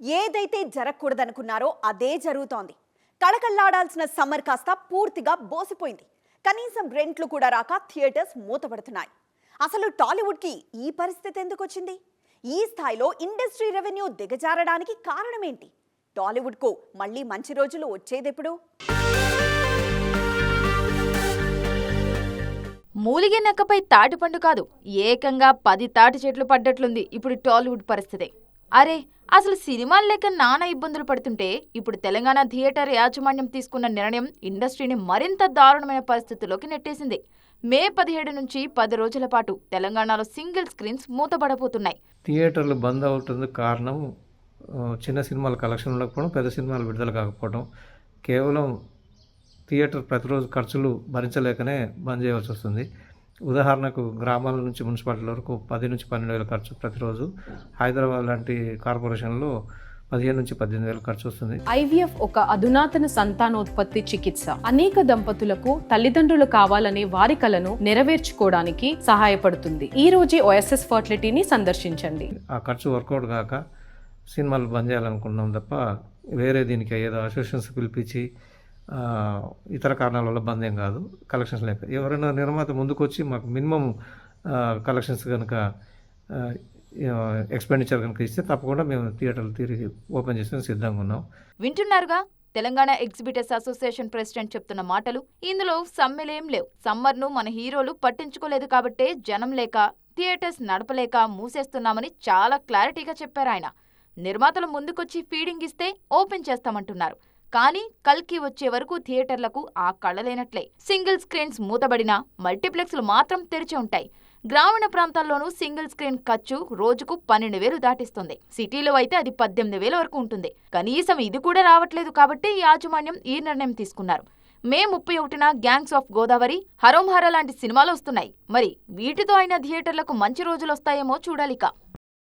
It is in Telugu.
ఏదైతే జరగకూడదనుకున్నారో అదే జరుగుతోంది. కళకళ్ళాడాల్సిన సమ్మర్ కాస్త పూర్తిగా బోసిపోయింది. కనీసం రెంట్లు కూడా రాక థియేటర్స్ మూతపడుతున్నాయి. అసలు టాలీవుడ్కి ఈ పరిస్థితి ఎందుకు వచ్చింది ఈ స్థాయిలో ఇండస్ట్రీ రెవెన్యూ దిగజారడానికి కారణమేంటి? టాలీవుడ్కు మళ్ళీ మంచి రోజులు వచ్చేదెప్పుడు? మూలిగే నెక్కపై తాటిపండు కాదు ఏకంగా పది తాటి చెట్లు పడ్డట్లుంది ఇప్పుడు టాలీవుడ్ పరిస్థితి. అరే అసలు సినిమాలు లేక నానా ఇబ్బందులు పడుతుంటే ఇప్పుడు తెలంగాణ థియేటర్ యాజమాన్యం తీసుకున్న నిర్ణయం ఇండస్ట్రీని మరింత దారుణమైన పరిస్థితుల్లోకి నెట్టేసింది. మే పదిహేడు నుంచి పది రోజుల పాటు తెలంగాణలో సింగిల్ స్క్రీన్స్ మూతపడబోతున్నాయి థియేటర్లు బంద్ అవుతుంది కారణం చిన్న సినిమాల కలెక్షన్ ఉండకపోవడం పెద్ద సినిమాలు విడుదల కాకపోవడం కేవలం థియేటర్ ప్రతిరోజు ఖర్చులు భరించలేకనే బంద్ చేయవలసి వస్తుంది. ఉదాహరణకు గ్రామాల నుంచి మున్సిపాలిటీల వరకు పది నుంచి పన్నెండు వేల ఖర్చు ప్రతిరోజు. హైదరాబాద్ లాంటి కార్పొరేషన్లో పదిహేను నుంచి పద్దెనిమిది వేల ఖర్చు వస్తుంది. ఐవీఎఫ్ ఒక అధునాతన సంతానోత్పత్తి చికిత్స. అనేక దంపతులకు తల్లిదండ్రులు కావాలనే వారి కలను నెరవేర్చుకోవడానికి సహాయపడుతుంది. ఈ రోజే ఓఎస్ఎస్ ఫర్టిలిటీని సందర్శించండి. ఆ ఖర్చు వర్కౌట్ కాక సినిమాలు బంద్ చేయాలనుకున్నాం తప్ప వేరే దీనికి ఏదో అసోసియేషన్స్ పిలిపించి ఇతర కారణాల వల్ల బంద్ ఏం కాదు. కలెక్షన్స్ లేక. ఎవరైనా నిర్మాత ముందుకు వచ్చి మాకు మినిమం కలెక్షన్స్ కనుక ఎక్స్పెండిచర్ కనుక ఇస్తే తప్పకుండా మేము థియేటర్లు తిరిగి ఓపెన్ చేసుకుని సిద్ధంగా ఉన్నాం. వింటున్నారుగా? తెలంగాణ ఎగ్జిబిటర్స్ అసోసియేషన్ ప్రెసిడెంట్ చెప్తున్న మాటలు ఇందులో సమ్మెలేం లేవు. సమ్మర్ను మన హీరోలు పట్టించుకోలేదు కాబట్టే జనం లేక థియేటర్స్ నడపలేక మూసేస్తున్నామని చాలా క్లారిటీగా చెప్పారు ఆయన. నిర్మాతలు ముందుకొచ్చి ఫీడింగ్ ఇస్తే ఓపెన్ చేస్తామంటున్నారు. కానీ కల్కి వచ్చే వరకు థియేటర్లకు ఆ కళ్ళలేనట్లే సింగిల్ స్క్రీన్స్ మూతబడినా మల్టీప్లెక్స్లు మాత్రం తెరిచి ఉంటాయి. గ్రామీణ ప్రాంతాల్లోనూ సింగిల్ స్క్రీన్ ఖర్చు రోజుకు పన్నెండు వేలు దాటిస్తుంది. సిటీలో అయితే అది పద్దెనిమిది వేల వరకు ఉంటుంది. కనీసం ఇది కూడా రావట్లేదు కాబట్టి యాజమాన్యం ఈ నిర్ణయం తీసుకున్నారు. మే ముప్పై ఒకటిన గ్యాంగ్స్ ఆఫ్ గోదావరి హరోంహర లాంటి సినిమాలు వస్తున్నాయి. మరి వీటితో అయిన థియేటర్లకు మంచి రోజులు వస్తాయేమో చూడాలిక.